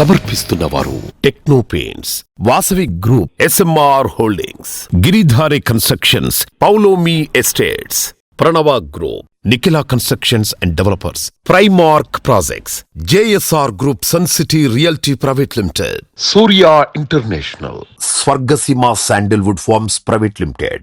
సమర్పిస్తున్న వారు techno paints Vasavi group SMR holdings Giridhari constructions Paulomi estates Pranava group Nikhila constructions and developers Primark projects JSR group sun city realty private limited Surya international Swargaseema sandalwood farms private limited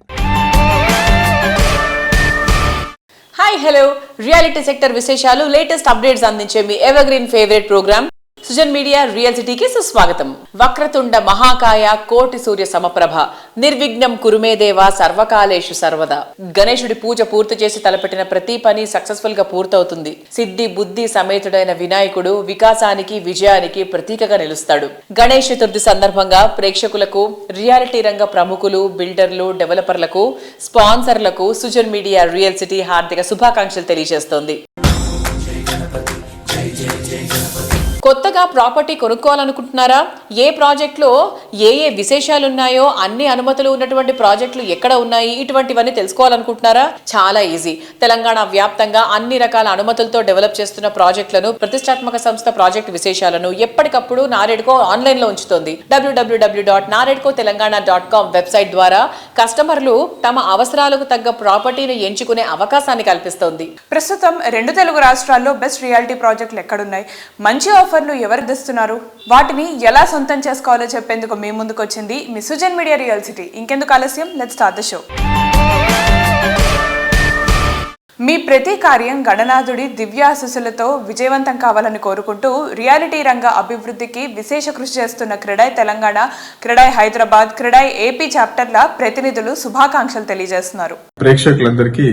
hi hello reality sector విశేషాలు latest updates అందించే మీ evergreen favourite programme Sujan media real సిటీకి సుస్వాగతం. వక్రతుండ మహాకాయ కోటి సూర్య సమప్రభ. నిర్విఘ్నం కురుమేదేవ సర్వకాలేషు సర్వదా. గణేశుడి పూజ పూర్తి చేసి తలపెట్టిన ప్రతి పని సక్సెస్ఫుల్గా పూర్తవుతుంది. సిద్ధి బుద్ధి సమేతుడైన వినాయకుడు వికాసానికి విజయానికి ప్రతీకగా నిలుస్తాడు. గణేష్ చతుర్థి సందర్భంగా ప్రేక్షకులకు రియాలిటీ రంగ ప్రముఖులు బిల్డర్లు డెవలపర్లకు స్పాన్సర్లకు సుజన్ మీడియా రియల్ సిటీ హార్దిక శుభాకాంక్షలు తెలియజేస్తోంది. కొత్తగా ప్రాపర్టీ కొనుక్కోవాలనుకుంటున్నారా? ఏ ప్రాజెక్ట్లో ఏ ఏ విశేషాలు ఉన్నాయో అన్ని అనుమతులు ఉన్నటువంటి ప్రాజెక్టులు ఎక్కడ ఉన్నాయి ఇటువంటివన్నీ తెలుసుకోవాలనుకుంటున్నారా? చాలా ఈజీ. తెలంగాణ వ్యాప్తంగా అన్ని రకాల అనుమతులతో డెవలప్ చేస్తున్న ప్రాజెక్టులను ప్రతిష్టాత్మక సంస్థ ప్రాజెక్ట్ విశేషాలను ఎప్పటికప్పుడు నారెడ్కో ఆన్లైన్లో ఉంచుతోంది. W W W dot NAREDCO Telangana dot com website ద్వారా కస్టమర్లు తమ అవసరాలకు తగ్గ ప్రాపర్టీని ఎంచుకునే అవకాశాన్ని కల్పిస్తోంది. ప్రస్తుతం రెండు తెలుగు రాష్ట్రాల్లో బెస్ట్ రియాలిటీ ప్రాజెక్టులు ఎక్కడున్నాయి? మంచి ఆఫర్ ఆఫర్లు ఎవరు ఇస్తున్నారు వాటిని ఎలా సొంతం చేసుకోవాలో చెప్పేందుకు మీ ముందుకు వచ్చింది మీ సుజన్ మీడియా రియల్ సిటీ. ఇంకెందుకు ఆలస్యం? లెట్ స్టార్ట్ ద షో మీ ప్రతి కార్యం గణనాథుడి దివ్యాశిస్సులతో విజయవంతం కావాలని కోరుకుంటూ రియాలిటీ రంగ అభివృద్ధికి విశేష కృషి చేస్తున్న CREDAI Telangana CREDAI Hyderabad CREDAI AP చాప్టర్ల ప్రతినిధులు శుభాకాంక్షలు తెలియజేస్తున్నారు. ప్రేక్షకులందరికీ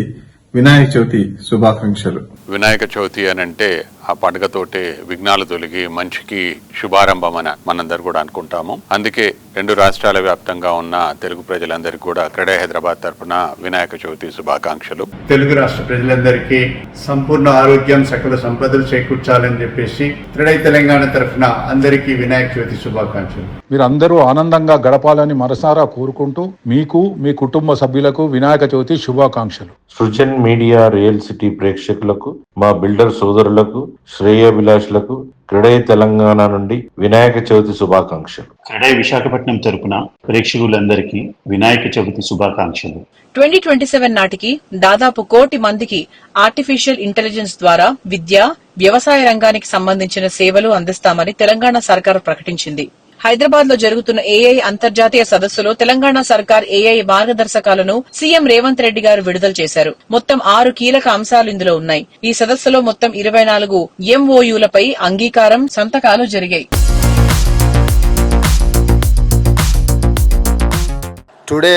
వినాయక చవితి శుభాకాంక్షలు. వినాయక చవితి అని అంటే ఆ పండుగతోటే విఘ్నాలు తొలగి మంచికి శుభారంభం అని మనందరూ కూడా అనుకుంటాము. అందుకే రెండు రాష్ట్రాల వ్యాప్తంగా ఉన్న తెలుగు ప్రజలందరికీ కూడా క్రెడే హైదరాబాద్ తరపున వినాయక చవితి శుభాకాంక్షలు. తెలుగు రాష్ట్ర ప్రజలందరికీ సంపూర్ణ ఆరోగ్యం సకల సంపదలు చేకూర్చాలని చెప్పేసి త్రిడై తెలంగాణ తరఫున అందరికీ వినాయక చవితి శుభాకాంక్షలు. మీరందరూ ఆనందంగా గడపాలని మనసారా కోరుకుంటూ మీకు మీ కుటుంబ సభ్యులకు వినాయక చవితి శుభాకాంక్షలు. సృజన్ మీడియా రియల్ సిటీ ప్రేక్షకులకు మా బిల్డర్ సోదరులకు శ్రేయోభిలాషులకు క్రీడై తెలంగాణ నుండి వినాయక చవితి శుభాకాంక్షలు. క్రెడై విశాఖపట్నం తరపున ప్రేక్షకులందరికీ వినాయక చవితి శుభాకాంక్షలు. ట్వంటీ ట్వంటీ సెవెన్ నాటికి దాదాపు కోటి మందికి ఆర్టిఫిషియల్ ఇంటెలిజెన్స్ ద్వారా విద్య వ్యవసాయ రంగానికి సంబంధించిన సేవలు అందిస్తామని తెలంగాణ సర్కార్ ప్రకటించింది. హైదరాబాద్లో జరుగుతున్న ఏఐ అంతర్జాతీయ సదస్సులో తెలంగాణ సర్కార్ ఏఐ మార్గదర్శకాలను సీఎం రేవంత్ రెడ్డి గారు విడుదల చేశారు. మొత్తం ఆరు కీలక అంశాలు ఇందులో ఉన్నాయి. ఈ సదస్సులో మొత్తం ఇరవై నాలుగు ఎంఓయులపై అంగీకారం సంతకాలు జరిగాయి. Today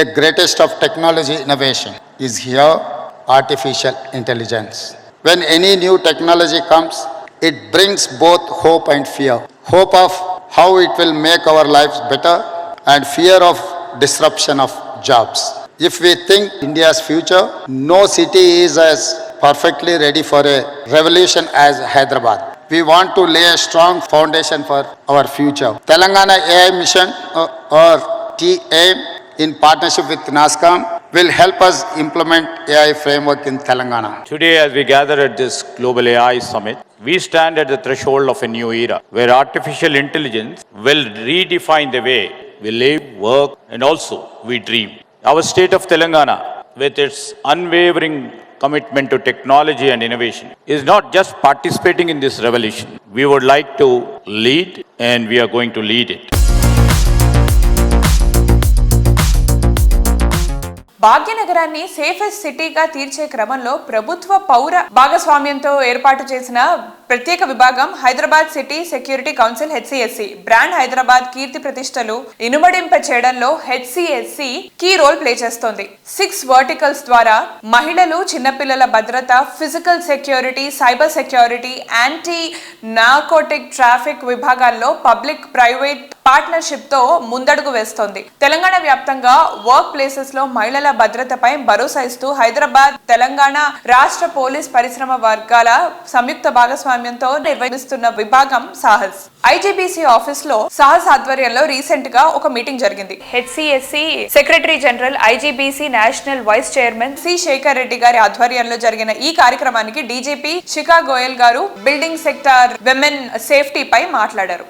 a greatest of technology innovation is here artificial intelligence when any new technology comes it brings both hope and fear hope of how it will make our lives better and fear of disruption of jobs. If we think India's future, no city is as perfectly ready for a revolution as Hyderabad. We want to lay a strong foundation for our future. Telangana AI Mission uh, or TAIM in partnership with NASCOM will help us implement AI framework in Telangana. Today, as we gather at this Global AI Summit, we stand at the threshold of a new era where artificial intelligence will redefine the way we live, work, and also we dream. Our state of Telangana, with its unwavering commitment to technology and innovation, is not just participating in this revolution. We would like to lead, and we are going to lead it. భాగ్యనగరాన్ని safest సిటీగా తీర్చే క్రమంలో ప్రభుత్వ పౌర భాగస్వామ్యంతో ఏర్పాటు చేసిన ప్రత్యేక విభాగం Hyderabad city security council HCSC. Brand Hyderabad కీర్తి ప్రతిష్టలు ఇనుమడింప చేయడంలో హెచ్సిఎస్సి కీ రోల్ ప్లే చేస్తోంది. సిక్స్ వర్టికల్స్ ద్వారా మహిళలు చిన్నపిల్లల భద్రత physical security cyber security anti narcotic traffic విభాగాల్లో పబ్లిక్ ప్రైవేట్ పార్ట్నర్షిప్తో ముందడుగు వేస్తోంది. తెలంగాణ వ్యాప్తంగా వర్క్ ప్లేసెస్లో మహిళల భద్రతపై భరోసా ఇస్తూ హైదరాబాద్ తెలంగాణ రాష్ట్ర పోలీస్ పరిశ్రమ వర్గాల సంయుక్త భాగస్వామ్యంతో నిర్వహిస్తున్న విభాగం సాహస్. ఐజీబీసీ ఆఫీస్లో సాహస్ ఆధ్వర్యంలో రీసెంట్గా ఒక మీటింగ్ జరిగింది. HCSC secretary general IGBC national vice chairman C. Shekar Reddy గారి ఆధ్వర్యంలో జరిగిన ఈ కార్యక్రమానికి డీజీపీ శిఖా గోయల్ గారు బిల్డింగ్ సెక్టార్ విమెన్ సేఫ్టీ పై మాట్లాడారు.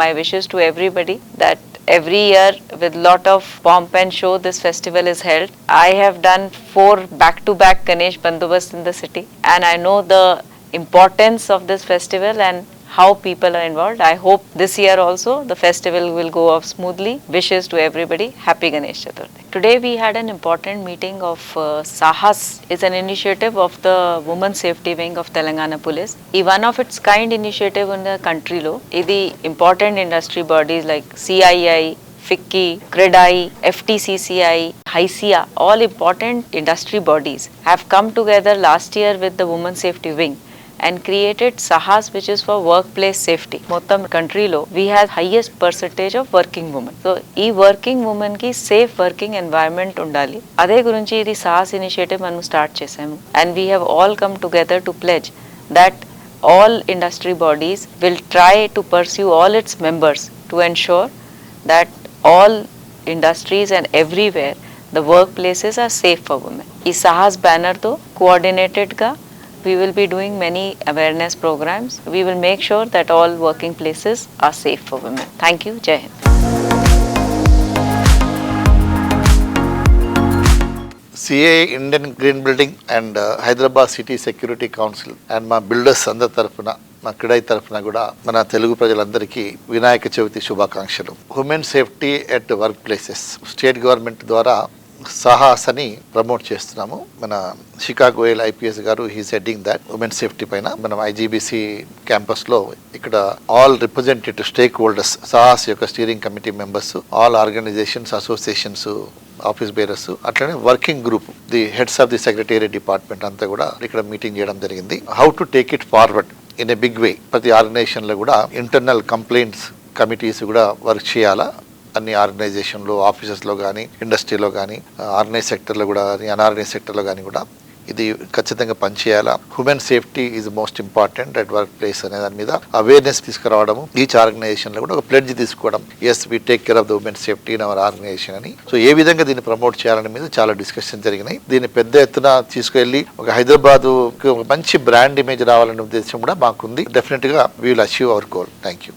My wishes to everybody that every year with lot of pomp and show this festival is held. I have done four back to back ganesh bandobast in the city and i know the importance of this festival and how people are involved i hope this year also the festival will go off smoothly wishes to everybody happy ganesh chaturthi today we had an important meeting of uh, sahas is an initiative of the women safety wing of telangana police ఈ one of its kind initiative in the country లో ఇది important industry bodies like CII FICCI, CREDAI, FTCCI, HICIA, all important industry bodies have come together last year with the Women Safety And created Sahas which is for workplace safety మొత్తం కంట్రీలో we have highest percentage of working women so ఈ working ఉమెన్కి safe working environment ఉండాలి. అదే గురించి ఇది Sahas initiative మనం start చేసాము and we have all come together to pledge that all industry bodies will try to pursue all its members to ensure that all industries and everywhere the workplaces are safe for women ఈ సాహస్ బ్యానర్తో కోఆర్డినేటెడ్గా we will be doing many awareness programs. We will make sure that all working places are safe for women. Thank you. Jai Hind. C A Indian green building and Hyderabad city security council and మా builders అందరి తరఫున మా క్రీడై తరఫున కూడా మన తెలుగు ప్రజలందరికీ వినాయక చవితి శుభాకాంక్షలు women safety at work places state government ద్వారా సాహస్ అని ప్రమోట్ చేస్తున్నాము. మన షికాగోయల్ ఐపీఎస్ గారు he's heading that women safety పైన. మనం ఐజీబీసీ క్యాంపస్లో ఇక్కడ all representative stakeholders Sahas యొక్క steering committee members all organisations associations office bearers అట్లనే working group the heads of the secretariat department అంతా కూడా ఇక్కడ మీటింగ్ చేయడం జరిగింది. How to take it forward in a big way ప్రతి ఆర్గనైజేషన్లో కూడా ఇంటర్నల్ కంప్లైంట్స్ కమిటీస్ కూడా వర్క్ చేయాలా? అన్ని ఆర్గనైజేషన్లో ఆఫీసెస్లో కానీ ఇండస్ట్రీలో కానీ ఆర్గనైజ్ సెక్టర్లో కూడా కానీ అన్ఆర్గనైజ్ సెక్టర్లో కానీ కూడా ఇది ఖచ్చితంగా పనిచేయాలా. Human safety is most important at work place అనే దాని మీద అవేర్నెస్ తీసుకురావడం ఈచ్ ఆర్గనైజేషన్లో కూడా ఒక ప్లెడ్జ్ తీసుకోవడం. As we take care of the women safety in our organisation అని. సో ఏ విధంగా దీన్ని ప్రమోట్ చేయాలనే మీద చాలా డిస్కషన్ జరిగినాయి. దీన్ని పెద్ద ఎత్తున తీసుకెళ్ళి ఒక హైదరాబాద్ ఒక మంచి బ్రాండ్ ఇమేజ్ రావాలనే ఉద్దేశం కూడా మాకుంది. డెఫినెట్గా we will achieve our goal thank you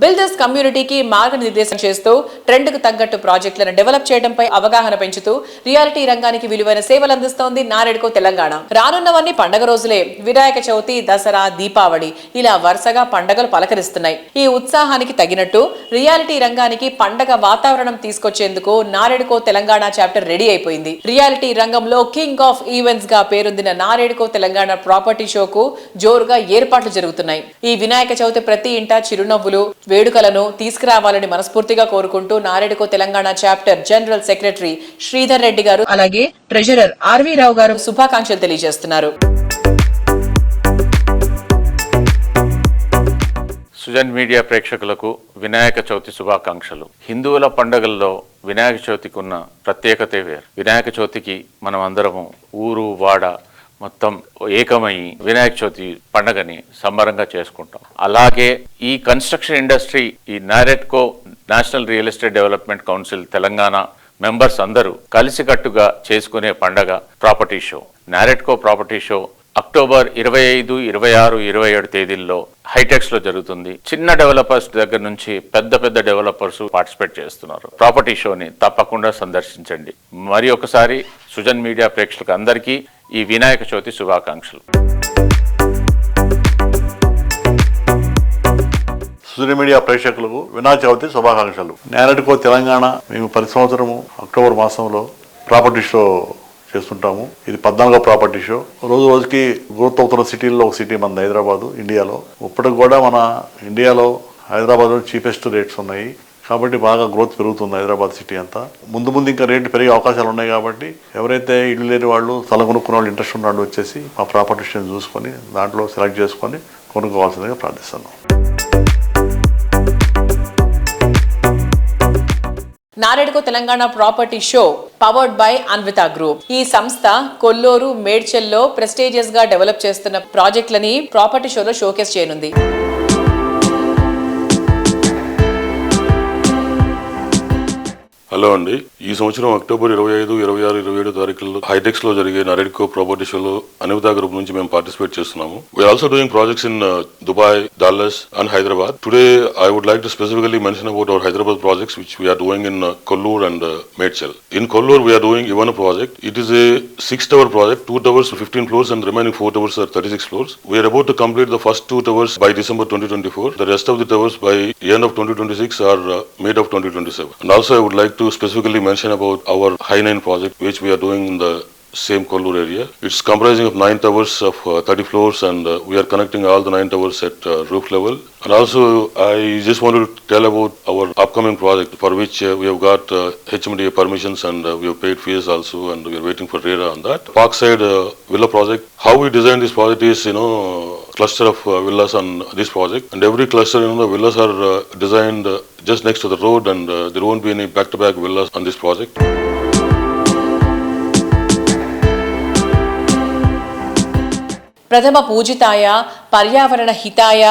builders కమ్యూనిటీకి మార్గనిర్దేశం చేస్తూ ట్రెండ్కు తగ్గట్టు ప్రాజెక్టులను డెవలప్ చేయడంపై అవగాహన పెంచుతూ రియాలిటీ రంగానికి విలువైన సేవలు అందిస్తోంది నారెడ్కో తెలంగాణ. రానున్నవన్నీ పండగ రోజులే. వినాయక చవితి దసరా దీపావళి ఇలా వరుసగా పండగలు పలకరిస్తున్నాయి. ఈ ఉత్సాహానికి తగినట్టు రియాలిటీ రంగానికి పండగ వాతావరణం తీసుకొచ్చేందుకు నారెడ్కో తెలంగాణ చాప్టర్ రెడీ అయిపోయింది. రియాలిటీ రంగంలో కింగ్ ఆఫ్ ఈవెంట్స్గా పేరొందిన నారెడ్కో తెలంగాణ ప్రాపర్టీ షోకు జోరుగా ఏర్పాట్లు జరుగుతున్నాయి. ఈ వినాయక చవితి ప్రతి ఇంటా చిరునవ్వులు వేడుకలను తీసుకురావాలని మనస్ఫూర్తిగా కోరుకుంటూ NAREDCO Telangana chapter general secretary Sridhar Reddy గారు అలాగే ట్రెజరర్ ఆర్వీ రావు గారు శుభాకాంక్షలు తెలియజేస్తున్నారు. సుజన్ మీడియా ప్రేక్షకులకు వినాయక చవితి శుభాకాంక్షలు. హిందువుల పండుగల్లో వినాయక చవితికి ఉన్న ప్రత్యేకత వేరు. వినాయక చవితికి మనం అందరము ఊరు వాడ మొత్తం ఏకమై వినాయక చవితి పండగని సంబరంగా చేసుకుంటాం. అలాగే ఈ కన్స్ట్రక్షన్ ఇండస్ట్రీ ఈ NAREDCO national real estate development council Telangana members అందరూ కలిసికట్టుగా చేసుకునే పండగ property show. NAREDCO property show October ఇరవై ఐదు ఇరవై ఆరు ఇరవై ఏడు తేదీల్లో హైటెక్స్లో జరుగుతుంది. చిన్న డెవలపర్స్ దగ్గర నుంచి పెద్ద పెద్ద డెవలపర్స్ పార్టిసిపేట్ చేస్తున్నారు. ప్రాపర్టీ షోని తప్పకుండా సందర్శించండి. మరి ఒకసారి సుజన్ మీడియా ప్రేక్షకులకు అందరికీ ఈ వినాయక చవితి శుభాకాంక్షలు. సుధీర్ మీడియా ప్రేక్షకులకు వినాయక చవితి శుభాకాంక్షలు. నేనటికో తెలంగాణ మేము ప్రతి సంవత్సరము అక్టోబర్ మాసంలో ప్రాపర్టీ షో చేస్తుంటాము. ఇది పద్నాలుగో ప్రాపర్టీ షో. రోజు రోజుకి గ్రోత్ అవుతున్న సిటీల్లో ఒక సిటీ మన హైదరాబాదు ఇండియాలో. ఇప్పటికి కూడా మన ఇండియాలో హైదరాబాద్లో చీపెస్ట్ రేట్స్ ఉన్నాయి. కాబట్టి బాగా గ్రోత్ పెరుగుతుంది హైదరాబాద్ సిటీ అంతా. ముందు ముందు ఇంకా రేటు పెరిగే అవకాశాలు ఉన్నాయి కాబట్టి ఎవరైతే ఇల్లు లేని వాళ్ళు స్థలం కొనుక్కున్న వాళ్ళు ఇంట్రెస్ట్ ఉన్న వాళ్ళు వచ్చేసి మా ప్రాపర్టీ షోని చూసుకొని దాంట్లో సెలెక్ట్ చేసుకొని కొనుక్కోవాల్సిందిగా ప్రార్థిస్తున్నాం. NAREDCO Telangana property show powered by Anvita group ఈ సంస్థ కొల్లూరు మేడ్చల్లో ప్రెస్టేజియస్గా డెవలప్ చేస్తున్న ప్రాజెక్టులని ప్రాపర్టీ షోలో షోకేస్ చేయనుంది. హలో అండి. ఈ సంవత్సరం అక్టోబర్ ఇరవై ఐదు ఇరవై ఆరు ఇరవై ఏడు తారీఖుల్లో హైటెక్స్లో జరిగే నరెడ్కో ప్రాపర్టీ షోలో అనివిత గ్రూప్ నుంచి మేము పార్టిసిపేట్ చేస్తున్నాము. We are also doing projects in Dubai Dallas and Hyderabad today I would like to specifically mention about our Hyderabad projects which we are doing in Kollur and Medchal in Kollur we are doing one project it is a six tower project two towers fifteen floors and remaining four towers are thirty six floors we are about to complete the first two towers by December twenty twenty four the rest of the towers by end of twenty twenty six or mid of twenty twenty seven and also I would like to to specifically mention about our High Nine project, which we are doing in the same Kollur area. It's comprising of nine towers of uh, 30 floors, and uh, we are connecting all the nine towers at uh, roof level. And also, I just wanted to tell about our upcoming project for which uh, we have got uh, HMDA permissions and uh, we have paid fees also, and we are waiting for RERA on that. Parkside Villa project. How we designed this project is, you know, cluster of villas on this project, and every cluster, you know, the villas are designed just next to the road, and there won't be any back-to-back villas on this project. ప్రథమ పూజితాయ పర్యావరణ హితాయ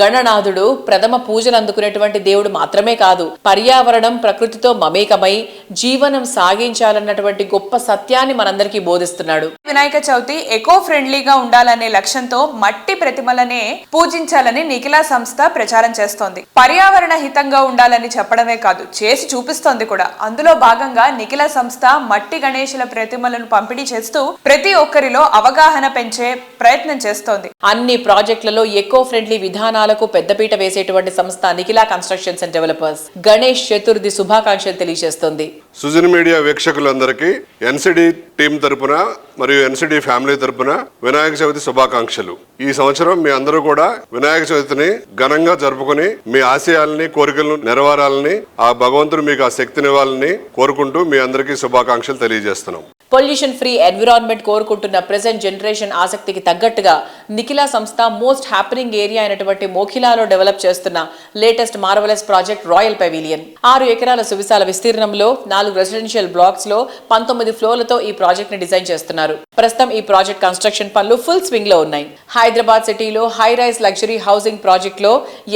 గణనాథుడు ప్రథమ పూజలు అందుకునేటువంటి దేవుడు మాత్రమే కాదు. పర్యావరణం ప్రకృతితో మమేకమై జీవనం సాగించాలన్నటువంటి గొప్ప సత్యాన్ని మనందరికీ బోధిస్తున్నాడు. వినాయక చవితి ఎకో ఫ్రెండ్లీగా ఉండాలనే లక్ష్యంతో మట్టి ప్రతిమలనే పూజించాలని నిఖిలా సంస్థ ప్రచారం చేస్తోంది. పర్యావరణ హితంగా ఉండాలని చెప్పడమే కాదు చేసి చూపిస్తోంది కూడా. అందులో భాగంగా నిఖిల సంస్థ మట్టి గణేశుల ప్రతిమలను పంపిణీ చేస్తూ ప్రతి ఒక్కరిలో అవగాహన పెంచే ప్రయత్నం చేస్తోంది. అన్ని ప్రాజెక్టులలో ఎకో ఫ్రెండ్లీ విధానాలకు పెద్దపీట వేసేటువంటి సంస్థ Nikhila constructions and developers. Ganesh Chaturthi శుభాకాంక్షలు తెలియజేస్తోంది. సుజన్ మీడియా వీక్షకులందరికీ ఎన్సిడి టీం తరపున మరియు ఎన్సిడి ఫ్యామిలీ తరపున వినాయక చవితి శుభాకాంక్షలు. ఈ సంవత్సరం మీ అందరూ కూడా వినాయక చవితిని ఘనంగా జరుపుకొని మీ ఆశయాలని కోరికలను నెరవేరాలని ఆ భగవంతుడు మీకు ఆ శక్తినివ్వాలని కోరుకుంటూ మీ అందరికీ శుభాకాంక్షలు తెలియజేస్తున్నాం. పొల్యూషన్ ఫ్రీ ఎన్విరాన్మెంట్ కోరుకుంటున్న ప్రెసెంట్ జనరేషన్ ఆసక్తికి తగ్గట్టుగా నిఖిలా సంస్థ మోస్ట్ హ్యాపనింగ్ ఏరియా అయినటువంటి మోఖిలాలో డెవలప్ చేస్తున్న latest marvellous project royal pavilion ఆరు ఎకరాల సువిశాల విస్తీర్ణంలో నాలుగు రెసిడెన్షియల్ బ్లాక్స్లో పంతొమ్మిది ఫ్లోర్లతో ఈ ప్రాజెక్ట్ని డిజైన్ చేస్తున్నారు. ప్రస్తుతం ఈ ప్రాజెక్ట్ కన్స్ట్రక్షన్ పనులు ఫుల్ స్వింగ్లో ఉన్నాయి. హైదరాబాద్ సిటీలో హై రైజ్ లగ్జరీ హౌసింగ్ ప్రాజెక్ట్లో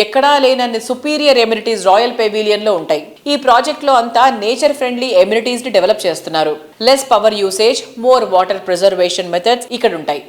ఎక్కడా లేనన్ని సుపీరియర్ ఎమ్యూనిటీస్ రాయల్ పెవిలియన్లో ఉంటాయి. ఈ ప్రాజెక్ట్లో అంతా నేచర్ ఫ్రెండ్లీ ఎమ్యూనిటీస్ని డెవలప్ చేస్తున్నారు. Less power usage more water preservation methods ఇక్కడ ఉంటాయి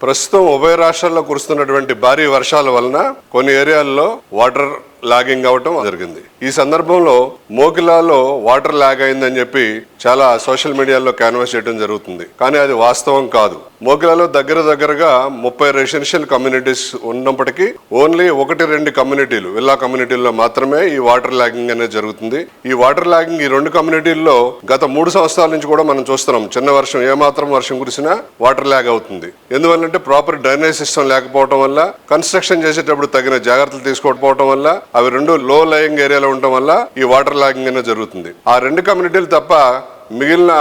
ప్రస్తుతం ఉభయ రాష్ట్రాల్లో కురుస్తున్నటువంటి భారీ వర్షాల వలన కొన్ని ఏరియాల్లో వాటర్ లాగింగ్ అవటం జరిగింది. ఈ సందర్భంలో మోకిలాలో వాటర్ లాగ్ అయిందని చెప్పి చాలా సోషల్ మీడియాలో క్యాన్వాస్ చేయడం జరుగుతుంది. కానీ అది వాస్తవం కాదు. మోకిలాలో దగ్గర దగ్గరగా ముప్పై రెసిడెన్షియల్ కమ్యూనిటీస్ ఉన్నప్పటికీ ఓన్లీ ఒకటి రెండు కమ్యూనిటీలు విల్లా కమ్యూనిటీల్లో మాత్రమే ఈ వాటర్ లాగింగ్ అనేది జరుగుతుంది. ఈ వాటర్ లాగింగ్ ఈ రెండు కమ్యూనిటీల్లో గత మూడు సంవత్సరాల నుంచి కూడా మనం చూస్తున్నాం. చిన్న వర్షం ఏమాత్రం వర్షం కురిసినా వాటర్ లాగ్ అవుతుంది. ఎందువల్లంటే ప్రాపర్ డ్రైనేజ్ సిస్టమ్ లేకపోవడం వల్ల కన్స్ట్రక్షన్ చేసేటప్పుడు తగిన జాగ్రత్తలు తీసుకోకపోవడం వల్ల అవి రెండు లో లయింగ్ ఏరియాలో ఉండటం వల్ల ఈ వాటర్ లాగింగ్ అనేది జరుగుతుంది. ఆ రెండు కమ్యూనిటీలు తప్ప మిగిలిన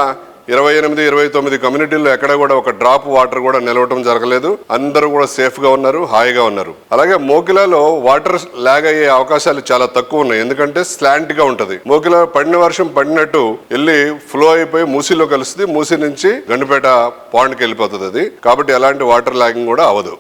ఇరవై ఎనిమిది ఇరవై తొమ్మిది కమ్యూనిటీల్లో ఎక్కడ కూడా ఒక డ్రాప్ వాటర్ కూడా నిలవటం జరగలేదు. అందరూ కూడా సేఫ్గా ఉన్నారు హాయిగా ఉన్నారు. అలాగే మోకిలాలో వాటర్ లాగ్ అయ్యే అవకాశాలు చాలా తక్కువ ఉన్నాయి. ఎందుకంటే స్లాంట్గా ఉంటుంది. మోకిలా పడిన వర్షం పడినట్టు వెళ్ళి ఫ్లో అయిపోయి మూసీలో కలుస్తుంది. మూసీ నుంచి గండిపేట పాండ్కి వెళ్ళిపోతుంది అది. కాబట్టి ఎలాంటి వాటర్ లాగింగ్ కూడా అవదు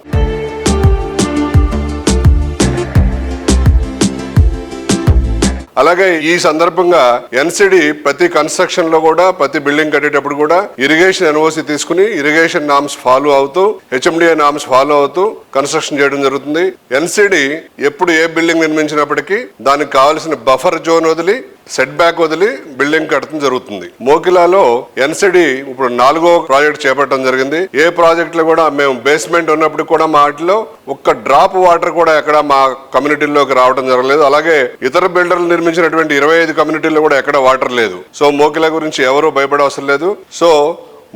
అలాగే ఈ సందర్భంగా ఎన్సిడి ప్రతి కన్స్ట్రక్షన్లో కూడా ప్రతి బిల్డింగ్ కట్టేటప్పుడు కూడా ఇరిగేషన్ ఎన్ఓసి తీసుకుని ఇరిగేషన్ నామ్స్ ఫాలో అవుతూ హెచ్ఎండిఏ నామ్స్ ఫాలో అవుతూ కన్స్ట్రక్షన్ చేయడం జరుగుతుంది. ఎన్సిడి ఎప్పుడు ఏ బిల్డింగ్ నిర్మించినప్పటికీ దానికి కావాల్సిన బఫర్ జోన్ వదిలి సెట్ బ్యాక్ వదిలి బిల్డింగ్ కట్టడం జరుగుతుంది. మోకిలాలో ఎన్సిడి ఇప్పుడు నాలుగో ప్రాజెక్ట్ చేపట్టడం జరిగింది. ఏ ప్రాజెక్ట్లో కూడా మేము బేస్మెంట్ ఉన్నప్పుడు కూడా మా వాటిలో ఒక్క డ్రాప్ వాటర్ కూడా ఎక్కడ మా కమ్యూనిటీలోకి రావడం జరగలేదు. అలాగే ఇతర బిల్డర్లు నిర్మించినటువంటి ఇరవై ఐదు కమ్యూనిటీల్లో కూడా ఎక్కడ వాటర్ లేదు. సో మోకిలా గురించి ఎవరు భయపడవసరం లేదు. సో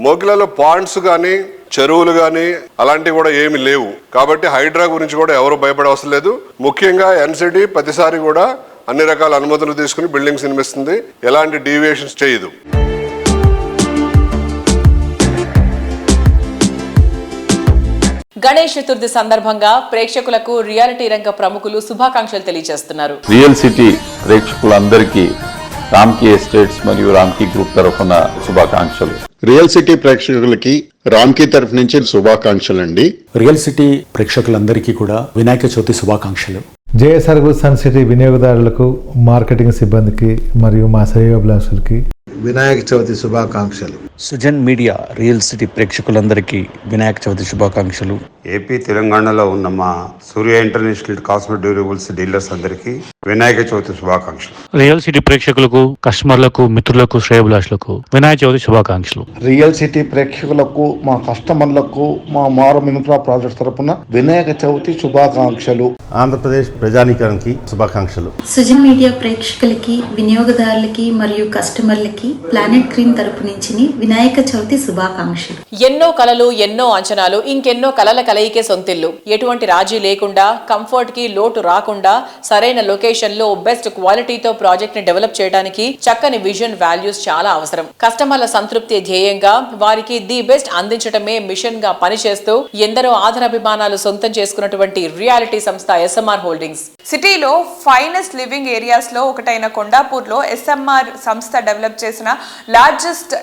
మోకిలాలో పాండ్స్ కానీ చెరువులు కానీ అలాంటివి కూడా ఏమి లేవు. కాబట్టి హైడ్రా గురించి కూడా ఎవరు భయపడవసరం లేదు. ముఖ్యంగా ఎన్సిడి ప్రతిసారి కూడా అన్ని రకాల అనుమతులు తీసుకుని బిల్డింగ్స్ నిర్మిస్తుంది. ఎలాంటి డీవియేషన్స్ చేయదు. గణేష్ చతుర్థి సందర్భంగా ప్రేక్షకులకు రియాలిటీ రంగ ప్రముఖులు శుభాకాంక్షలు తెలియజేస్తున్నారు. రియల్ సిటీ ప్రేక్షకులందరికీ రామ్కి ఎస్టేట్స్ మరియు రామ్కి గ్రూప్ తరఫున శుభాకాంక్షలు. రియల్ సిటీ ప్రేక్షకులకి రామ్కి తరఫు నుంచి శుభాకాంక్షలు అండి రియల్ సిటీ ప్రేక్షకులందరికీ కూడా వినాయక చవితి శుభాకాంక్షలు. జేఎస్ఆర్ సన్ సిటీ వినియోగదారులకు మార్కెటింగ్ సిబ్బందికి మరియు మా శ్రేయోభిలాషులకి వినాయక చవితి శుభాకాంక్షలు. సుజన్ మీడియా రియల్ సిటీ ప్రేక్షకులందరికీ వినాయక చవితి శుభాకాంక్షలు. ఏపీ తెలంగాణలో ఉన్న మా Surya international cosmetic durables dealers అందరికీ వినాయక చవితి శుభాకాంక్షలు. రియల్ సిటీ ప్రేక్షకులకు కస్టమర్లకు మిత్రులకు శ్రేయభిలాషులకు వినాయక చవితి శుభాకాంక్షలు. రియల్ సిటీ ప్రేక్షకులకు మా కస్టమర్లకు మా మారం ఇన్ఫ్రా ప్రాజెక్ట్ తరపున వినాయక చవితి శుభాకాంక్షలు. ఆంధ్రప్రదేశ్ ప్రజానీకానికి శుభాకాంక్షలు. సుజన్ మీడియా ప్రేక్షకులకి వినియోగదారులకి మరియు కస్టమర్లకి ప్లానెట్ గ్రీన్ తరపు నుంచి వినాయక చవితి శుభాకాంక్షలు. ఎన్నో కలలు ఎన్నో అంచనాలు ఇంకెన్నో కలల కలయికే సొంతిల్లు. ఎటువంటి రాజీ లేకుండా కంఫర్ట్కి లోటు రాకుండా సరైన లొకేషన్లో బెస్ట్ క్వాలిటీతో ప్రాజెక్ట్ని డెవలప్ చేయడానికి చక్కని విజన్ వాల్యూస్ చాలా అవసరం. కస్టమర్ల సంతృప్తి ధ్యేయంగా వారికి ది బెస్ట్ అందించడమే మిషన్గా పనిచేస్తూ ఎందరో ఆదరాభిమానాలు సొంతం చేసుకున్నటువంటి రియాలిటీ సంస్థ ఎస్ఎంఆర్ హోల్డింగ్స్ సిటీలో ఫైనెస్ట్ లివింగ్ ఏరియాస్లో ఒకటైన కొండాపూర్లో ఎస్ఎంఆర్ సంస్థ డెవలప్ చేసిన largest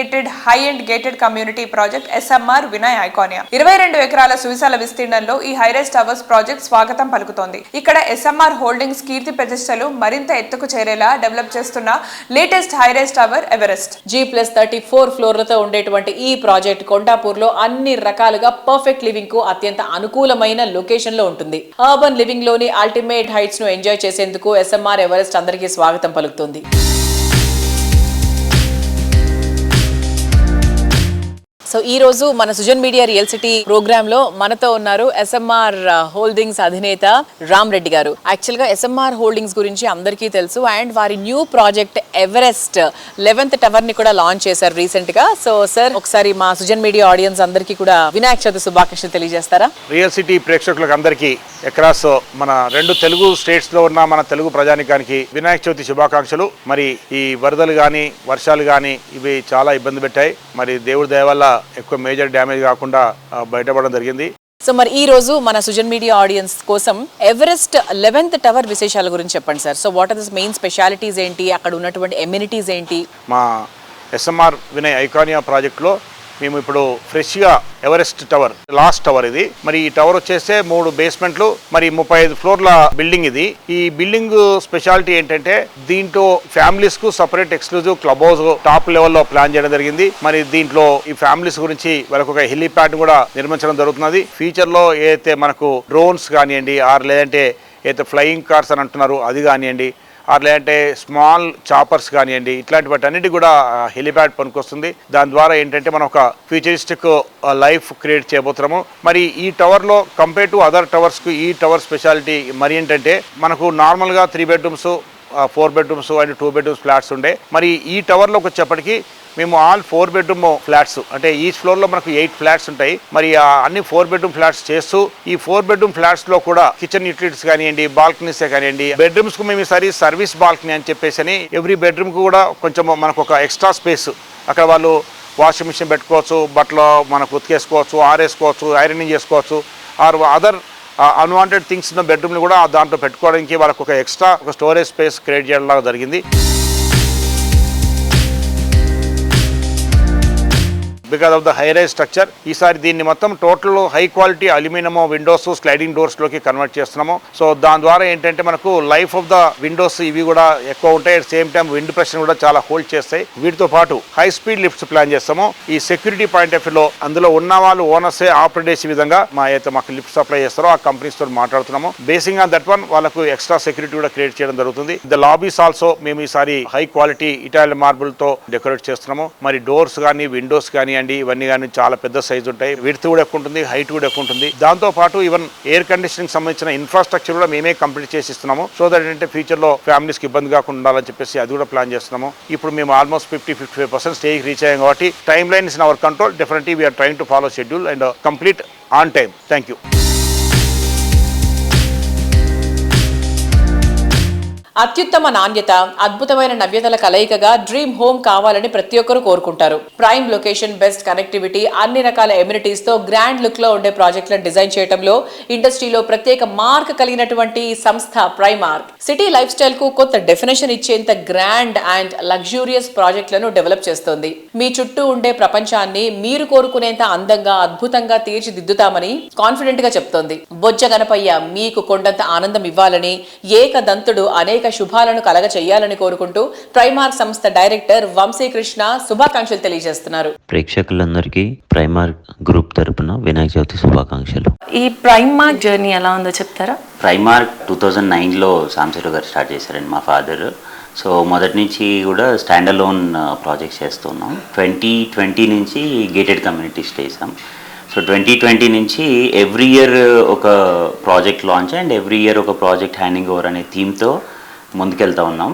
integrated high and gated community project SMR Vinay Iconia ఇరవై రెండు ఎకరాల సువిశాల విస్తీర్ణంలో ఈ హైరైస్ టవర్స్ ప్రాజెక్ట్ స్వాగతం పలుకుతోంది. ఇక్కడ ఎస్ఎంఆర్ హోల్డింగ్స్ కీర్తి ప్రతిష్టలు మరింత ఎత్తుకు చేరేలా డెవలప్ చేస్తున్న latest high rise tower Everest G plus thirty four ఫ్లోర్లతో ఉండేటువంటి ఈ ప్రాజెక్ట్ కొండాపూర్లో అన్ని రకాలుగా పర్ఫెక్ట్ లివింగ్కు అత్యంత అనుకూలమైన లొకేషన్లో ఉంటుంది. అర్బన్ లివింగ్లోని అల్టిమేట్ హైట్స్ను ఎంజాయ్ చేసేందుకు ఎస్ఎంఆర్ ఎవరెస్ట్ అందరికీ స్వాగతం పలుకుతుంది. సో ఈ రోజు మన సుజన్ మీడియా రియల్ సిటీ ప్రోగ్రామ్లో మనతో ఉన్నారు ఎస్ఎంఆర్ హోల్డింగ్స్ uh, అధినేత రామ్ రెడ్డి గారు. యాక్చువల్గా ఎస్ఎంఆర్ హోల్డింగ్స్ గురించి అందరికీ తెలుసు అండ్ వారి న్యూ ప్రాజెక్ట్ ఎవరెస్ట్ లెవెన్త్ టవర్ని కూడా లాంచ్ చేశారు రీసెంట్గా. సో సార్ ఒకసారి మా సుజన్ మీడియా ఆడియన్స్ అందరికీ కూడా వినాయక చవితి శుభాకాంక్షలు తెలియజేస్తారా? రియల్ సిటీ ప్రేక్షకులకు అందరికీ ఎక్రాస్ మన రెండు తెలుగు స్టేట్స్లో ఉన్న మన తెలుగు ప్రజానికానికి వినాయక చవితి శుభాకాంక్షలు. మరి ఈ వరదలు కానీ వర్షాలు కానీ ఇవి చాలా ఇబ్బంది పెట్టాయి. మరి దేవుడి దయ వల్ల ఎక్కువ మేజర్ డ్యామేజ్ కాకుండా బయటపడడం జరిగింది. సో మరి ఈ రోజు మన సుజన్ మీడియా ఆడియన్స్ కోసం ఎవరెస్ట్ లెవెన్త్ టవర్ విశేషాల గురించి చెప్పండి sir. So what are this main specialities ఏంటి? అక్కడ ఉన్నటువంటి ఎమ్యూనిటీస్ ఏంటి? మా ఎస్ఎంఆర్ వినయ్ ఐకానియా ప్రాజెక్ట్లో మేము ఇప్పుడు ఫ్రెష్గా ఎవరెస్ట్ టవర్ లాస్ట్ టవర్ ఇది. మరి ఈ టవర్ వచ్చేస్తే మూడు బేస్మెంట్లు మరి ముప్పై ఐదు ఫ్లోర్ల బిల్డింగ్ ఇది. ఈ బిల్డింగ్ స్పెషాలిటీ ఏంటంటే దీంట్లో ఫ్యామిలీస్కు separate exclusive club house top లెవెల్లో ప్లాన్ చేయడం జరిగింది. మరి దీంట్లో ఈ ఫ్యామిలీస్ గురించి వాళ్ళకు ఒక హెలిప్యాడ్ కూడా నిర్మించడం జరుగుతున్నది. ఫ్యూచర్లో ఏదైతే మనకు డ్రోన్స్ కానివ్వండి ఆర్ లేదంటే ఏదైతే ఫ్లయింగ్ కార్స్ అని అంటున్నారు అది కానివ్వండి లేదంటే స్మాల్ చాపర్స్ కానివ్వండి ఇట్లాంటి వాటి అన్నిటి కూడా హెలిప్యాడ్ పనికొస్తుంది. దాని ద్వారా ఏంటంటే మనం ఒక ఫ్యూచరిస్టిక్ లైఫ్ క్రియేట్ చేయబోతున్నాము. మరి ఈ టవర్లో కంపేర్ టు అదర్ టవర్స్కు ఈ టవర్ స్పెషాలిటీ మరి ఏంటంటే మనకు నార్మల్గా three bedrooms four bedrooms and two bedrooms flats ఉండే. మరి ఈ టవర్లోకి వచ్చేప్పటికి మేము ఆల్ ఫోర్ బెడ్రూమ్ ఫ్లాట్స్ అంటే ఈచ్ ఫ్లోర్లో మనకు ఎయిట్ ఫ్లాట్స్ ఉంటాయి. మరి అన్ని ఫోర్ బెడ్రూమ్ ఫ్లాట్స్ చేస్తూ ఈ ఫోర్ బెడ్రూమ్ ఫ్లాట్స్లో కూడా కిచెన్ యూటిలిటీస్ కానివ్వండి బాల్కనీసే కానివ్వండి బెడ్రూమ్స్కి మేము ఈసారి సర్వీస్ బాల్కనీ అని చెప్పేసి అని ఎవ్రీ బెడ్రూమ్కి కూడా కొంచెం మనకు ఒక ఎక్స్ట్రా స్పేస్ అక్కడ వాళ్ళు వాషింగ్ మిషన్ పెట్టుకోవచ్చు బట్టలు మనకు ఉతికేసుకోవచ్చు ఆరేసుకోవచ్చు ఐరనింగ్ చేసుకోవచ్చు ఆర్ అదర్ అన్వాంటెడ్ థింగ్స్ ఉన్న బెడ్రూమ్ని కూడా దాంట్లో పెట్టుకోవడానికి వాళ్ళకు ఒక ఎక్స్ట్రా ఒక స్టోరేజ్ స్పేస్ క్రియేట్ చేయడం జరిగింది. Because of the high rise structure ఈసారి దీన్ని మొత్తం total high quality aluminium windows sliding డోర్స్లోకి convert చేస్తున్నాము. సో దాని ద్వారా ఏంటంటే మనకు లైఫ్ ఆఫ్ ద విండోస్ ఇవి కూడా ఎక్కువ ఉంటాయి. At same time wind pressure కూడా చాలా హోల్డ్ చేస్తాయి. వీటితో పాటు హై స్పీడ్ లిఫ్ట్స్ ప్లాన్ చేస్తాము. ఈ సెక్యూరిటీ పాయింట్ ఆఫ్లో అందులో ఉన్న వాళ్ళు ఓనర్సే ఆపరేట్ చేసే విధంగా మా అయితే మాకు లిఫ్ట్ సప్లై చేస్తారో ఆ కంపెనీస్తో మాట్లాడుతున్నాము. బేసింగ్ ఆన్ దట్ వన్ వాళ్ళకు ఎక్స్ట్రా సెక్యూరిటీ కూడా క్రియేట్ చేయడం జరుగుతుంది. ద లాబీస్ ఆల్సో మేము ఈసారి హై క్వాలిటీ ఇటాలియన్ మార్బుల్తో డెకరేట్ చేస్తున్నాము. మరి డోర్స్ కానీ విండోస్ కానీ కానివ్వండి ఇవన్నీ కానీ చాలా పెద్ద సైజు ఉంటాయి. విడ్త్ కూడా ఎక్కువ ఉంటుంది హైట్ కూడా ఎక్కువ ఉంటుంది. దాంతో పాటు ఈవెన్ ఎయిర్ కండిషనింగ్ సంబంధించిన ఇన్ఫ్రాస్ట్రక్చర్ కూడా మేమే కంప్లీట్ చేసి ఇస్తున్నాము. సో దట్ ఏంటంటే ఫ్యూచర్లో ఫ్యామిలీస్కి ఇబ్బంది కాకుండా ఉండాలని చెప్పేసి అది కూడా ప్లాన్ చేస్తున్నాము. ఇప్పుడు మేము almost fifty fifty five percent stage reach అయ్యాం కాబట్టి timeline is in our control definitely we're trying to follow schedule and complete on time thank you అత్యుత్తమ నాణ్యత అద్భుతమైన నవ్యతల కలయికగా డ్రీమ్ హోమ్ కావాలని ప్రతి ఒక్కరూ కోరుకుంటారు. ప్రైమ్ లొకేషన్ బెస్ట్ కనెక్టివిటీ అన్ని రకాల ఎమ్యూనిటీస్తో గ్రాండ్ లుక్లో ఉండే ప్రాజెక్టులను డిజైన్ చేయడంలో ఇండస్ట్రీలో ప్రత్యేక మార్క్ కలిగినటువంటి సంస్థ ప్రైమార్క్. సిటీ లైఫ్ స్టైల్కు కొత్త డెఫినేషన్ ఇచ్చేంత గ్రాండ్ అండ్ లగ్జూరియస్ ప్రాజెక్టులను డెవలప్ చేస్తోంది. మీ చుట్టూ ఉండే ప్రపంచాన్ని మీరు కోరుకునేంత అందంగా అద్భుతంగా తీర్చిదిద్దుతామని కాన్ఫిడెంట్గా చెప్తోంది. బొజ్జ గణపయ్య మీకు కొండంత ఆనందం ఇవ్వాలని ఏకదంతుడు అనేక శుభాలను కలగ చెయ్యాలని కోరుకుంటూ ప్రైమార్క్ సంస్థ డైరెక్టర్ వంశీకృష్ణ శుభాకాంక్షలు తెలియజేస్తున్నారు. ప్రేక్షకులందరికీ ప్రైమార్ గ్రూప్ తరపున వినాయక చవితి శుభాకాంక్షలు. ఈ ప్రైమ్ మార్క్ జర్నీ ఎలా ఉందో చెప్తారా? ప్రైమార్క్ టూ థౌజండ్ నైన్లో సాంసరావు గారు స్టార్ట్ చేశారండి మా ఫాదర్. సో మొదటి నుంచి కూడా స్టాండ్ అలోన్ ప్రాజెక్ట్స్ చేస్తున్నాం. ట్వంటీ ట్వంటీ నుంచి గేటెడ్ కమ్యూనిటీస్ చేసాం సో ట్వంటీ ట్వంటీ నుంచి ఎవ్రీ ఇయర్ ఒక project launch and every year ఒక ప్రాజెక్ట్ హ్యాండింగ్ ఓవర్ అనే థీమ్తో ముందుకెళ్తా ఉన్నాం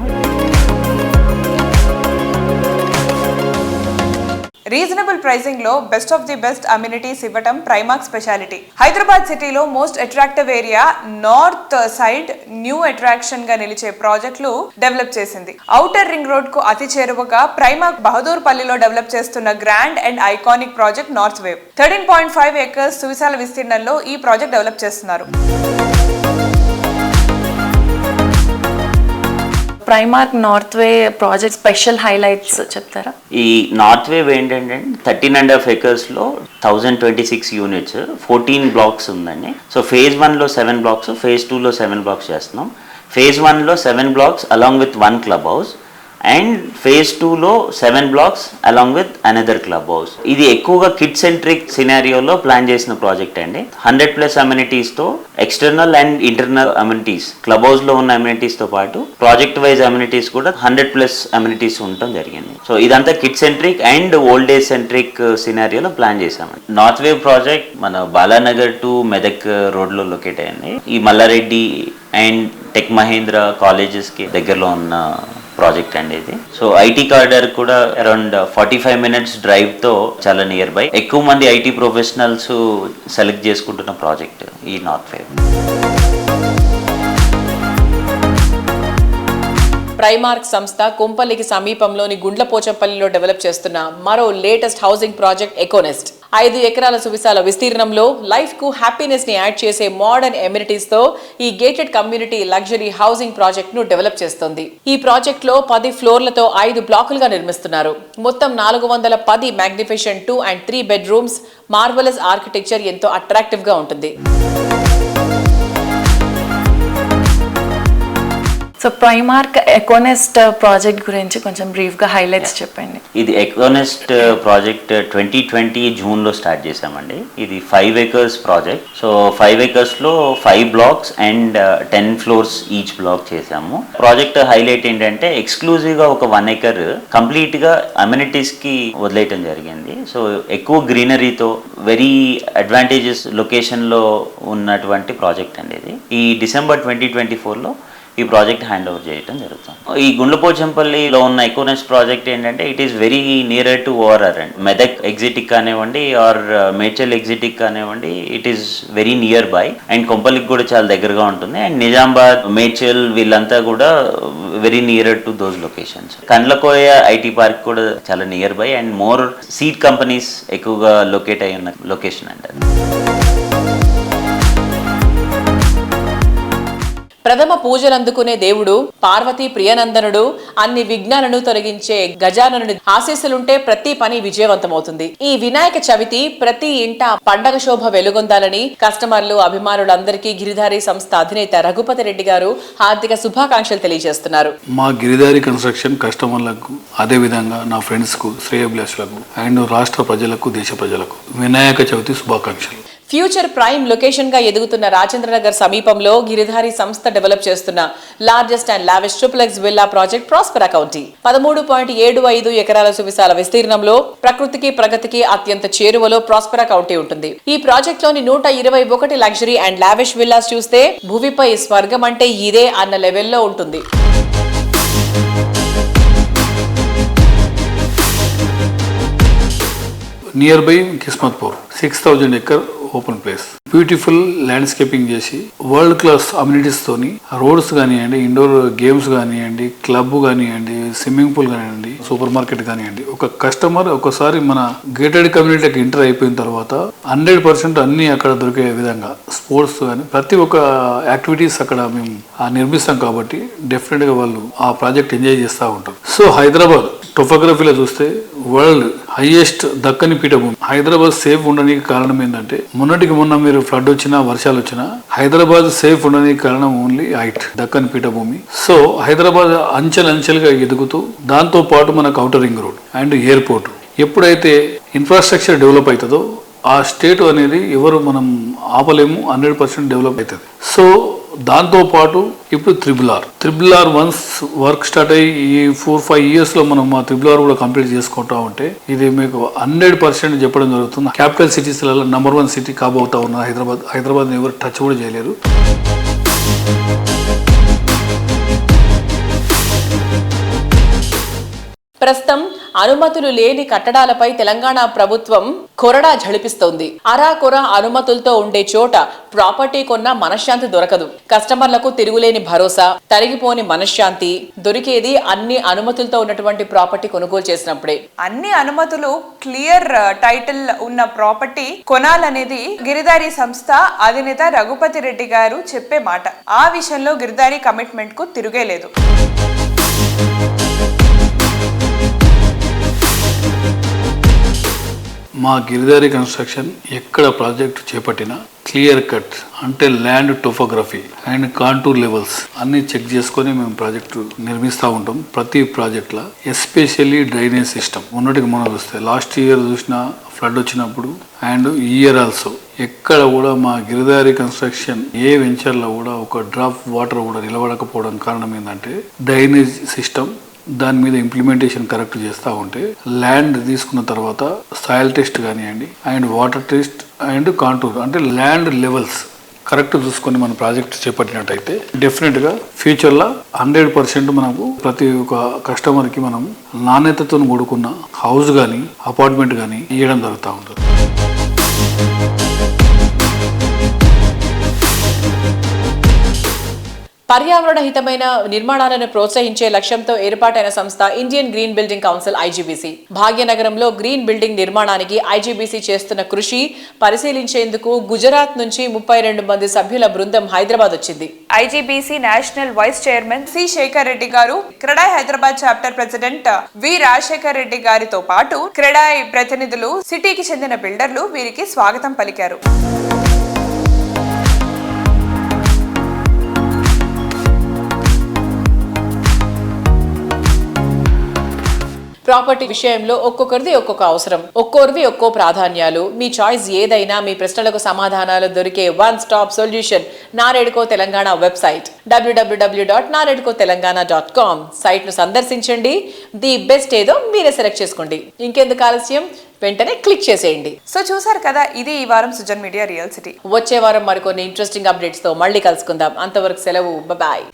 reasonable ప్రైసింగ్లో best of the best amenities ఇవ్వటం ప్రైమాక్ స్పెషాలిటీ హైదరాబాద్ సిటీలో most attractive area north side new అట్రాక్షన్గా నిలిచే ప్రాజెక్టులు డెవలప్ చేసింది. ఔటర్ రింగ్ రోడ్కు అతి చేరువగా ప్రైమాక్ బహదూర్ పల్లిలో డెవలప్ చేస్తున్న grand and iconic project north wave thirteen point five acres సువిశాల విస్తీర్ణంలో ఈ ప్రాజెక్ట్ డెవలప్ చేస్తున్నారు. Primark north way project special highlights చెప్తారా? ఈ నార్త్ వేవ్ ఏంటంటే thirteen and half ఎకర్స్లో thousand twenty six units fourteen blocks ఉందండి. సో ఫేజ్ వన్లో seven blocks phase టూలో సెవెన్ బ్లాక్స్ చేస్తున్నాం. ఫేజ్ వన్లో seven blocks along with one club house and phase టూలో seven blocks along with another club house ఇది ఎక్కువగా kid centric సినారియోలో plan చేసిన ప్రాజెక్ట్ అండి. Hundred plus అమ్యూనిటీస్తో external and internal amenities club హౌస్లో ఉన్న అమ్యూనిటీస్తో పాటు ప్రాజెక్ట్ వైజ్ అమ్యూనిటీస్ కూడా హండ్రెడ్ ప్లస్ అమ్యూనిటీస్ ఉండటం జరిగింది. సో ఇదంతా kid centric and old age centric సినారియోలో plan చేశాము నార్త్ వేవ్ ప్రాజెక్ట్ మన బాలానగర్ టు మెదక్ uh, రోడ్లో లొకేట్ అయ్యింది. ఈ మల్లారెడ్డి అండ్ టెక్ మహేంద్ర కాలేజెస్కి దగ్గరలో ఉన్న ప్రాజెక్ట్ అండి ఇది సో ఐటీ కార్డర్ కూడా అరౌండ్ ఫార్టీ ఫైవ్ మినిట్స్ డ్రైవ్తో చాలా నియర్ బై ఎక్కువ మంది ఐటీ ప్రొఫెషనల్స్ సెలెక్ట్ చేసుకుంటున్న ప్రాజెక్ట్ ఈ నార్త్ ఫైవ్ ప్రైమార్క్ సంస్థ కుంపల్లికి సమీపంలోని గుండ్లపోచంపల్లిలో డెవలప్ చేస్తున్న మరో లేటెస్ట్ హౌసింగ్ ప్రాజెక్ట్ ఎకోనెస్ట్ ఐదు ఎకరాల సువిశాల విస్తీర్ణంలో లైఫ్కు హ్యాపీనెస్ని యాడ్ చేసే మోడర్న్ ఎమ్యూనిటీస్తో ఈ గేటెడ్ కమ్యూనిటీ లగ్జరీ హౌసింగ్ ప్రాజెక్ట్ను డెవలప్ చేస్తుంది. ఈ ప్రాజెక్ట్లో పది ఫ్లోర్లతో ఐదు బ్లాకులుగా నిర్మిస్తున్నారు. మొత్తం నాలుగు వందల పది magnificent two and three bedrooms marvellous architecture ఎంతో అట్రాక్టివ్గా ఉంటుంది. సో ప్రైమార్క్ ఎకోనెస్ట్ ప్రాజెక్ట్ గురించి కొంచెం బ్రీఫ్గా హైలైట్స్ చెప్పండి. ఇది ఎకోనెస్ట్ ప్రాజెక్ట్ ట్వంటీ ట్వంటీ జూన్లో స్టార్ట్ చేసామండి ఇది five acres project so five ఏకర్స్లో five blocks and ten floors each block చేసాము ప్రాజెక్ట్ హైలైట్ ఏంటంటే ఎక్స్క్లూజివ్గా ఒక వన్ ఏకర్ కంప్లీట్గా అమ్యూనిటీస్కి వదిలేయటం జరిగింది. సో ఎక్కువ గ్రీనరీతో వెరీ అడ్వాంటేజెస్ లొకేషన్లో ఉన్నటువంటి ప్రాజెక్ట్ అండి ఇది. ఈ డిసెంబర్ ట్వంటీ ట్వంటీ ఫోర్లో ఈ ప్రాజెక్ట్ హ్యాండ్ ఓవర్ చేయడం జరుగుతుంది. ఈ గుండ్లపోచంపల్లిలో ఉన్న ఎకోనెస్ ప్రాజెక్ట్ ఏంటంటే it is very near to ORR and Medak exotic కానివ్వండి ఆర్ uh, మేడ్చల్ ఎగ్జిటిక్ కానివ్వండి it is very near by and కొంపల్లికి కూడా చాలా దగ్గరగా ఉంటుంది. అండ్ నిజామాబాద్ మేడ్చల్ వీళ్ళంతా కూడా very near to those locations Kandlakoya IT park కూడా చాలా near by and more seed companies ఎక్కువగా లొకేట్ అయి ఉన్న లొకేషన్ అంటారు ప్రథమ పూజలు అందుకునే దేవుడు పార్వతి ప్రియనందనుడు అన్ని విఘ్నాలను తొలగించే గజాననుడి ఆశీస్సులుంటే ప్రతి పని విజయవంతమవుతుంది. ఈ వినాయక చవితి ప్రతి ఇంట పండగ శోభ వెలుగొందాలని కస్టమర్లు అభిమానులందరికీ గిరిధారి సంస్థ అధినేత రఘుపతి రెడ్డి గారు హార్దిక శుభాకాంక్షలు తెలియజేస్తున్నారు. మా గిరిధారి కన్స్ట్రక్షన్ కస్టమర్లకు అదే విధంగా నా ఫ్రెండ్స్కు శ్రేయభిలాషులకు అండ్ రాష్ట్ర ప్రజలకు దేశ ప్రజలకు వినాయక చవితి శుభాకాంక్షలు. ఫ్యూచర్ ప్రైమ్ లొకేషన్గా ఎదుగుతున్న రాజేంద్రనగర్ సమీపంలో గిరిధారి సంస్థ డెవలప్ చేస్తున్న largest and lavish triplex villa project Prospera county. పదమూడు పాయింట్ ఏడు ఐదు ఎకరాల సువిశాల విస్తీర్ణంలో ప్రకృతికి ప్రగతికి అత్యంత చేరువలో ప్రాస్పరా కౌంటీ ఉంటుంది. ఈ ప్రాజెక్ట్లోని నూట ఇరవై ఒకటి లగ్జరీ అండ్ లావిష్ విల్లాస్ చూస్తే భూమిపై స్వర్గం అంటే ఇదే అన్న లెవెల్లో ఉంటుంది. Near by Kismatpur six thousand acre open place beautiful landscaping చేసి వరల్డ్ క్లాస్ అమ్యూనిటీస్ తోని రోడ్స్ కానివ్వండి ఇండోర్ గేమ్స్ కానివ్వండి క్లబ్ కానివ్వండి స్విమ్మింగ్ పూల్ కానివ్వండి సూపర్ మార్కెట్ కానివ్వండి ఒక కస్టమర్ ఒకసారి మన గేటెడ్ కమ్యూనిటీకి ఎంటర్ అయిపోయిన తర్వాత హండ్రెడ్ పర్సెంట్ అన్ని అక్కడ దొరికే విధంగా స్పోర్ట్స్ కానీ ప్రతి ఒక్క యాక్టివిటీస్ అక్కడ మేము ఆ నిర్మిస్తాం కాబట్టి డెఫినెట్గా వాళ్ళు ఆ ప్రాజెక్ట్ ఎంజాయ్ చేస్తూ ఉంటారు. సో హైదరాబాద్ టొఫోగ్రఫీలో చూస్తే వరల్డ్ హైయెస్ట్ దక్కని పీఠభూమి హైదరాబాద్ సేఫ్ ఉండడానికి కారణం ఏంటంటే మొన్నటికి మొన్న మీరు ఫ్లడ్ వచ్చినా వర్షాలు వచ్చినా హైదరాబాద్ సేఫ్ ఉండడానికి కారణం ఓన్లీ హైట్ దక్కని పీఠభూమి. సో హైదరాబాద్ అంచెలంచెలుగా ఎదుగుతూ దాంతో పాటు మనకు outer ring road and airport. ఎప్పుడైతే ఇన్ఫ్రాస్ట్రక్చర్ డెవలప్ అవుతుందో ఆ స్టేట్ అనేది ఎవరు మనం ఆపలేము హండ్రెడ్ పర్సెంట్ డెవలప్ అవుతుంది. సో దాంతో పాటు ఇప్పుడు triple R triple R once work start అయ్యి ఈ ఫోర్ ఫైవ్ ఇయర్స్లో మనం మా త్రిబుల్ ఆర్ కూడా కంప్లీట్ చేసుకుంటా ఉంటే ఇది మీకు హండ్రెడ్ పర్సెంట్ చెప్పడం జరుగుతుంది. క్యాపిటల్ సిటీస్లలో నెంబర్ వన్ సిటీ కాబోతా ఉన్న హైదరాబాద్. హైదరాబాద్ ఎవరు టచ్ కూడా చేయలేరు. ప్రస్తుతం అనుమతులు లేని కట్టడాలపై తెలంగాణ ప్రభుత్వం కొరడా ఝడిపిస్తోంది అరా కొర అనుమతులతో ఉండే చోట ప్రాపర్టీ కొన్న మనశ్శాంతి దొరకదు. కస్టమర్లకు తిరుగులేని భరోసా తరిగిపోని మనశ్శాంతి దొరికేది అన్ని అనుమతులతో ఉన్నటువంటి ప్రాపర్టీ కొనుగోలు చేసినప్పుడే. అన్ని అనుమతులు క్లియర్ uh, టైటిల్ ఉన్న ప్రాపర్టీ కొనాలనేది గిరిదారి సంస్థ అధినేత రఘుపతి రెడ్డి గారు చెప్పే మాట. ఆ విషయంలో గిరిదారి కమిట్మెంట్కు తిరుగే మా గిరిదారి కన్స్ట్రక్షన్ ఎక్కడ ప్రాజెక్ట్ చేపట్టినా క్లియర్ కట్ అంటే land topography and contour levels అన్ని చెక్ చేసుకొని మేము ప్రాజెక్టు నిర్మిస్తూ ఉంటాం. ప్రతి ప్రాజెక్ట్లో ఎస్పెషల్లీ డ్రైనేజ్ సిస్టమ్. ఉన్నటికి మనం చూస్తే లాస్ట్ ఇయర్ చూసిన ఫ్లడ్ వచ్చినప్పుడు అండ్ ఈ ఇయర్ ఆల్సో ఎక్కడ కూడా మా గిరిదారి కన్స్ట్రక్షన్ ఏ వెంచర్లో కూడా ఒక డ్రాప్ వాటర్ కూడా నిలబడకపోవడం కారణం ఏంటంటే డ్రైనేజ్ సిస్టమ్ దాని మీద ఇంప్లిమెంటేషన్ కరెక్ట్ చేస్తూ ఉంటే ల్యాండ్ తీసుకున్న తర్వాత సాయిల్ టెస్ట్ కానివ్వండి and water test and contour అంటే ల్యాండ్ లెవెల్స్ కరెక్ట్ చూసుకొని మన ప్రాజెక్ట్ చేపట్టినట్టయితే డెఫినెట్గా ఫ్యూచర్లో హండ్రెడ్ పర్సెంట్ మనకు ప్రతి ఒక్క కస్టమర్కి మనం నాణ్యతతో కూడుకున్న హౌస్ కానీ అపార్ట్మెంట్ కానీ ఇవ్వడం జరుగుతూ ఉంటుంది. పర్యావరణ హితమైన నిర్మాణాలను ప్రోత్సహించే లక్ష్యంతో ఏర్పాటైన సంస్థ Indian green building council IGBC. భాగ్యనగరంలో గ్రీన్ బిల్డింగ్ నిర్మాణానికి ఐజీబీసీ చేస్తున్న కృషి పరిశీలించేందుకు గుజరాత్ నుంచి ముప్పై రెండు మంది సభ్యుల బృందం హైదరాబాద్ వచ్చింది. IGBC national vice chairman C. Shekar Reddy garu CREDAI Hyderabad chapter president V. Rajasekhar Reddy గారితో పాటు క్రెడాయ్ ప్రతినిధులు సిటీకి చెందిన బిల్డర్లు వీరికి స్వాగతం పలికారు. ప్రాపర్టీ విషయంలో ఒక్కొక్కరిది ఒక్కొక్క అవసరం. ఒక్కొరివి ఒక్కో ప్రాధాన్యాలు. మీ చాయిస్ ఏదైనా మీ ప్రశ్నలకు సమాధానాలు దొరికే one stop solution NAREDCO Telangana website. WWW dot NAREDCO Telangana dot com సైట్ను సందర్శించండి. ది బెస్ట్ ఏదో మీరే సెలెక్ట్ చేసుకోండి. ఇంకెందుకు ఆలస్యం? వెంటనే క్లిక్ చేసేయండి. సో చూసారు కదా ఇది ఈ వారం సుజన్ మీడియా రియల్ సిటీ. వచ్చే వారం మరికొన్ని ఇంట్రెస్టింగ్ అప్డేట్స్తో మళ్ళీ కలుసుకుందాం. అంతవరకు సెలవు. బాయ్